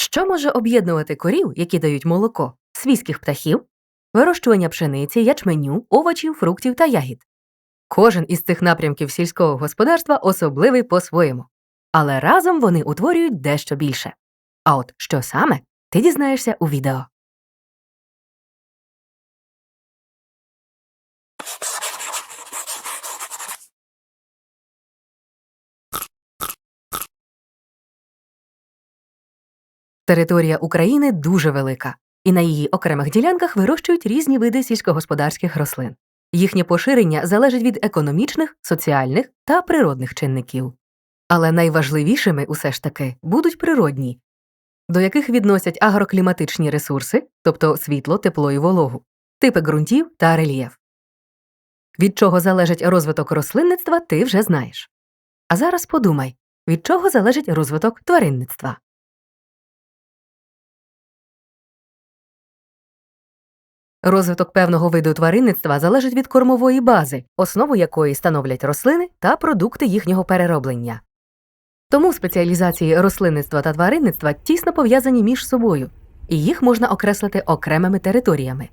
Що може об'єднувати корів, які дають молоко, свійських птахів, вирощування пшениці, ячменю, овочів, фруктів та ягід? Кожен із цих напрямків сільського господарства особливий по-своєму, але разом вони утворюють дещо більше. А от що саме, ти дізнаєшся у відео. Територія України дуже велика, і на її окремих ділянках вирощують різні види сільськогосподарських рослин. Їхнє поширення залежить від економічних, соціальних та природних чинників. Але найважливішими усе ж таки будуть природні, до яких відносять агрокліматичні ресурси, тобто світло, тепло і вологу, типи ґрунтів та рельєф. Від чого залежить розвиток рослинництва, ти вже знаєш. А зараз подумай, від чого залежить розвиток тваринництва. Розвиток певного виду тваринництва залежить від кормової бази, основу якої становлять рослини та продукти їхнього перероблення. Тому спеціалізації рослинництва та тваринництва тісно пов'язані між собою, і їх можна окреслити окремими територіями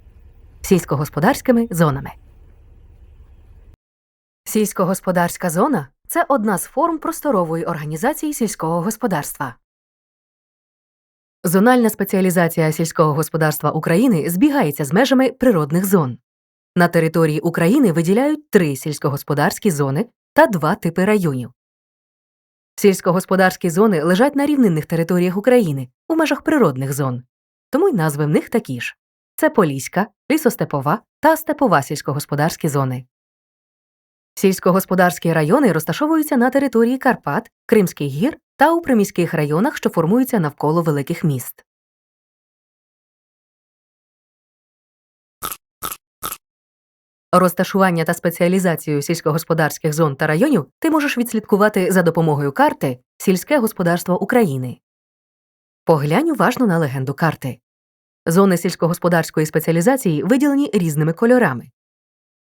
сільськогосподарськими зонами. Сільськогосподарська зона це одна з форм просторової організації сільського господарства. Зональна спеціалізація сільського господарства України збігається з межами природних зон. На території України виділяють три сільськогосподарські зони та два типи районів. Сільськогосподарські зони лежать на рівнинних територіях України у межах природних зон, тому й назви в них такі ж це Поліська, лісостепова та степова сільськогосподарські зони. Сільськогосподарські райони розташовуються на території Карпат, Кримських гір та у приміських районах, що формуються навколо великих міст. Розташування та спеціалізацію сільськогосподарських зон та районів ти можеш відслідкувати за допомогою карти Сільське господарство України. Поглянь уважно на легенду карти. Зони сільськогосподарської спеціалізації виділені різними кольорами.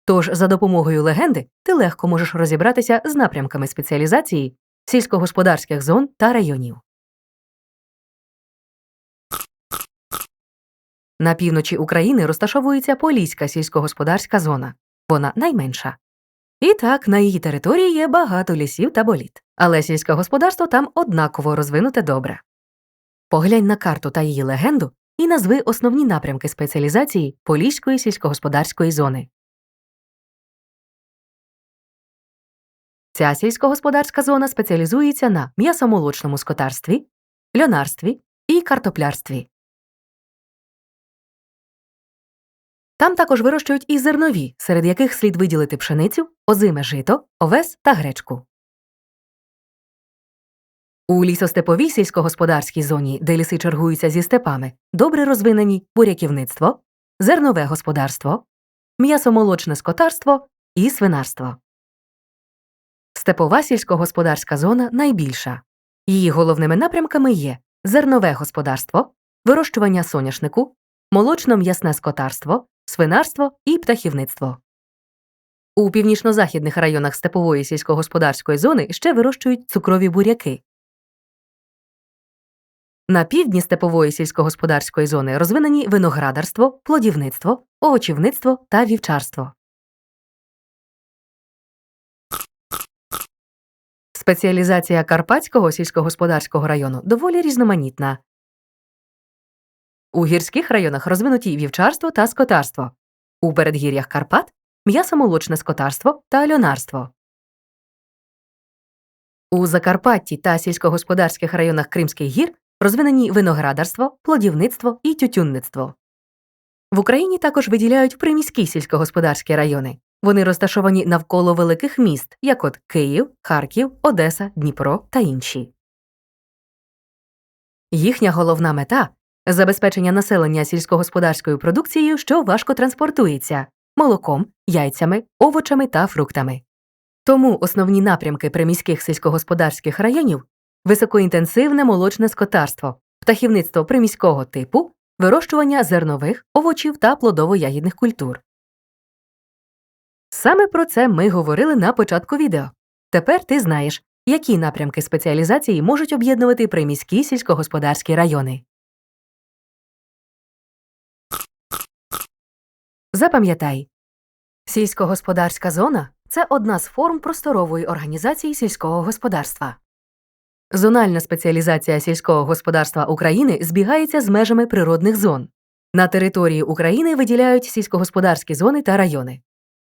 Тож за допомогою легенди ти легко можеш розібратися з напрямками спеціалізації сільськогосподарських зон та районів. На півночі України розташовується Поліська сільськогосподарська зона. Вона найменша. І так, на її території є багато лісів та боліт, але сільське господарство там однаково розвинуте добре. Поглянь на карту та її легенду і назви основні напрямки спеціалізації Поліської сільськогосподарської зони. Ця сільськогосподарська зона спеціалізується на м'ясомолочному скотарстві, льонарстві і картоплярстві. Там також вирощують і зернові, серед яких слід виділити пшеницю, озиме жито, овес та гречку. У лісостеповій сільськогосподарській зоні, де ліси чергуються зі степами, добре розвинені буряківництво, зернове господарство, м'ясомолочне скотарство і свинарство. Степова сільськогосподарська зона найбільша. Її головними напрямками є зернове господарство, вирощування соняшнику, молочно-м'ясне скотарство, свинарство і птахівництво. У північно-західних районах степової сільськогосподарської зони ще вирощують цукрові буряки. На півдні степової сільськогосподарської зони розвинені виноградарство, плодівництво, овочівництво та вівчарство. Спеціалізація Карпатського сільськогосподарського району доволі різноманітна. У гірських районах розвинуті вівчарство та скотарство, у передгір'ях Карпат м'ясомолочне скотарство та льонарство. У Закарпатті та сільськогосподарських районах Кримських гір розвинені виноградарство, плодівництво і тютюнництво. В Україні також виділяють приміські сільськогосподарські райони. Вони розташовані навколо великих міст, як от Київ, Харків, Одеса, Дніпро та інші. Їхня головна мета забезпечення населення сільськогосподарською продукцією, що важко транспортується молоком, яйцями, овочами та фруктами. Тому основні напрямки приміських сільськогосподарських районів високоінтенсивне молочне скотарство, птахівництво приміського типу, вирощування зернових, овочів та плодово-ягідних культур. Саме про це ми говорили на початку відео. Тепер ти знаєш, Які напрямки спеціалізації можуть об'єднувати приміські сільськогосподарські райони? Запам'ятай, сільськогосподарська зона це одна з форм просторової організації сільського господарства. Зональна спеціалізація сільського господарства України збігається з межами природних зон. На території України виділяють сільськогосподарські зони та райони.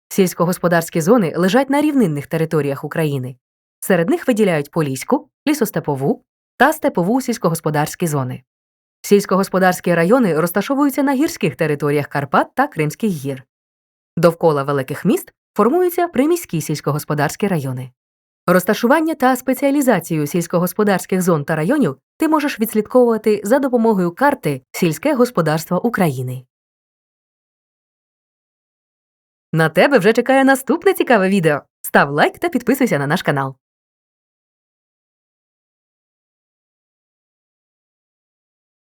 Сільськогосподарські зони лежать на рівнинних територіях України. Серед них виділяють Поліську, лісостепову та степову сільськогосподарські зони. Сільськогосподарські райони розташовуються на гірських територіях Карпат та Кримських гір. Довкола великих міст формуються приміські сільськогосподарські райони. Розташування та спеціалізацію сільськогосподарських зон та районів ти можеш відслідковувати за допомогою карти Сільське господарство України. На тебе вже чекає наступне цікаве відео. Став лайк та підписуйся на наш канал.